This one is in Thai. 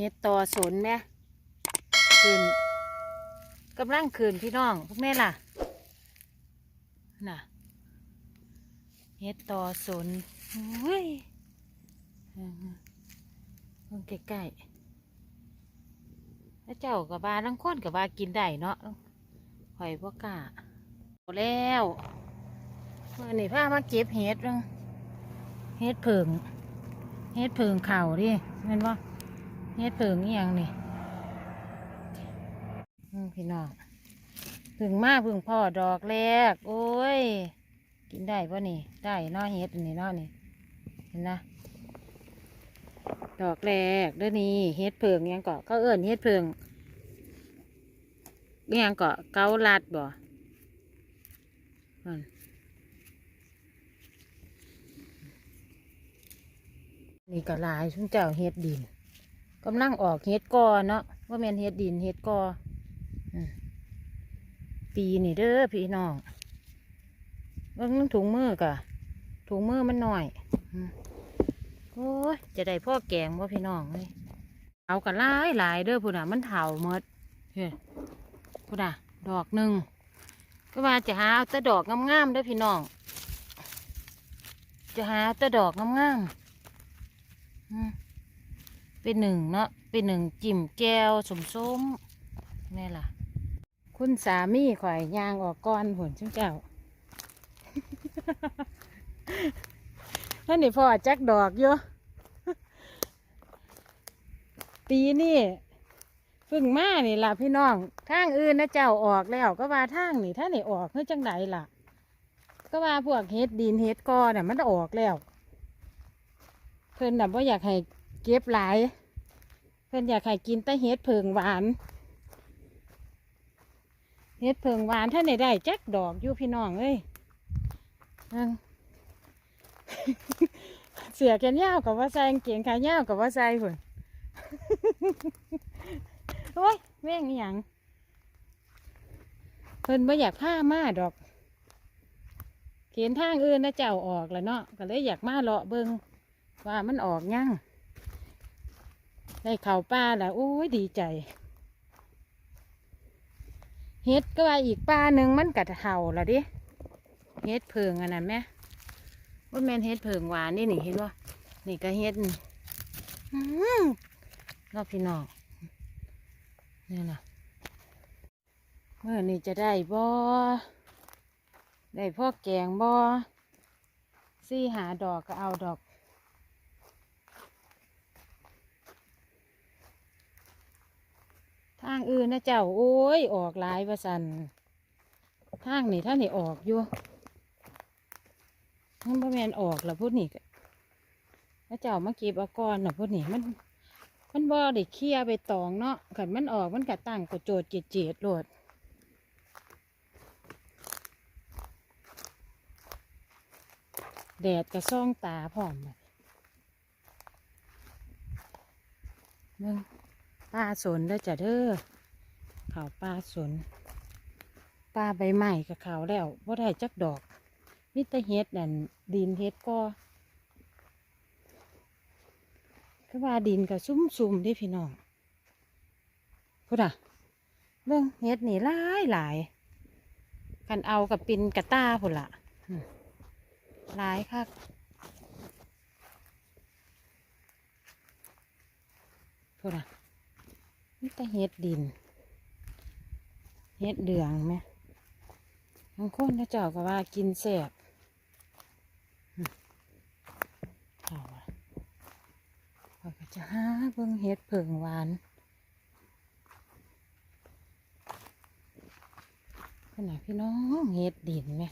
เฮ็ดต่อสนแม่คืนกำลังคืนพี่น้องพวกแม่ล่ะน่ะเฮ็ดต่อสนโอ้ยเออเพิ่งใกล้ๆแล้วเจ้ากับว่าลังคนกับว่ากินได้เนาะหอยบ่กล้าแล้วเมื่อนี่พามาเก็บเฮ็ดเฮ็ดเผิงเฮ็ดเผิงเข่าดิแม่นบ่ เฮ็ดเผิงอีหยังนี่พี่น้องเพึ่งมาเพึ่งพ่อดอกแรก โอ้ย กินได้ปะนี่ ได้นาะเฮ็ดนนี้เนาะนี่ เห็นนะดอกแรกเด้อนี่เฮ็ดเพิงยังเกาะเขาเอิ้นเฮ็ดเพิงยังเกาะเกาลัดบ่นี่ก็ลายชุนเจ้าเฮ็ดดิน กำลังออกเฮ็ดกอเนาะว่าแมนเฮ็ดดินเฮ็ดกอปีนี่เด้อพี่น้องเบิ่งถุงมือกะถุงมือมันหน่อยโอ้ยจะได้พ่อแกงว่าพี่น้องเลยเอากันหลายหลายเด้อพุ่นอะมันเถาหมดเฮ้ยพุ่นอะ ดอกหนึ่งก็ว่าจะหาเอาแต่ดอกงามๆเด้อพี่น้อง จะหาเอาแต่ดอกงามๆอืม เป็นหนึ่งเนาะเป็นหนึ่งจิ้มแก้วสมส้มนี่ล่ะ คุณสามีข่อยยางออกก้อนผลชุ้เจ้านั่นนี่พ่อจักดอกอยู่ปีนี่เพึ่งมานี่ล่ะพี่น้องทางอื่นนะเจ้าออกแล้ว ก็ว่าทางนี่ถ้านี่ออกเฮ้ยจังไดล่ะ ก็ว่าพวกเฮ็ดดินเฮ็ดกอเนี่ยมันออกแล้ว เพิ่นน่ะว่าอยากให้ ก็บหลาย เพิ่นอยากให้กินแต่เฮ็ดเพิงหวาน เฮ็ดเพิงหวานถ้าไหนได้จักดอกอยู่พี่น้องเอ้ยนั่งเสือแขนยาวกับว่าใส่กางเกงขายาวกับว่าใส่พุ่นโอ้ยแม่งนี่หยังเพิ่นบ่อยากผ้ามาดอกเขียนทางอื่นนะเจ้าออกแล้วเนาะก็เลยอยากมาเลาะเบิงว่ามันออกยัง ได้เข่าป้าแล้วโอ้ยดีใจเฮ็ดก็ว่าอีกป้าหนึ่งมันกัดเห่าละดิเฮ็ดเพิงอันนั้นไหมว่าแมนเฮ็ดเพิงหวานนี่นี่เห็นว่านี่ก็เฮ็ดนี่รอบพี่น้องนี่นะเมื่อนี่จะได้บ่ได้พ่อแกงบ่ซี่หาดอกก็เอาดอก ทางอื่นนะเจ้า โอ้ย ออกหลายประสันทางนี่ท่านนี่ออกอยู่มันบ่แมนออกแล้วพูดนี่แล้วเจ้ามาเก็บเอาก่อนนะพูดนี่มัน มันบ่ได้เคลียไปตองเนาะขันมันออกมันกะตั้งกระโจดเจียดเจียดโลดแดดกระซ่องตาพร้อมเลยเบิ่ง ป้าสนแล้จ้ะเด้อเขาวป้าสนป้าใบใหม่กับเขาแล้วว่าได้จักดอกมิตรเฮ็ดนั่นดินเฮ็ดก็คือว่าดินกับซุ่มซุ่มๆเดิพี่น้องพูดอะเรื่องเฮ็ดนี่หลายหลายกันเอากับปินกระต้าพุ่นละหลายคักพูดอะ นี่แต่เฮ็ดดินเฮ็ดเดืองไหมบางคนนะเจ้าก็ว่ากินแสบเอาล่ะข้อยก็จะหาเบิ่งเฮ็ดเผิงหวานขนาดพี่น้องเฮ็ดดินไหม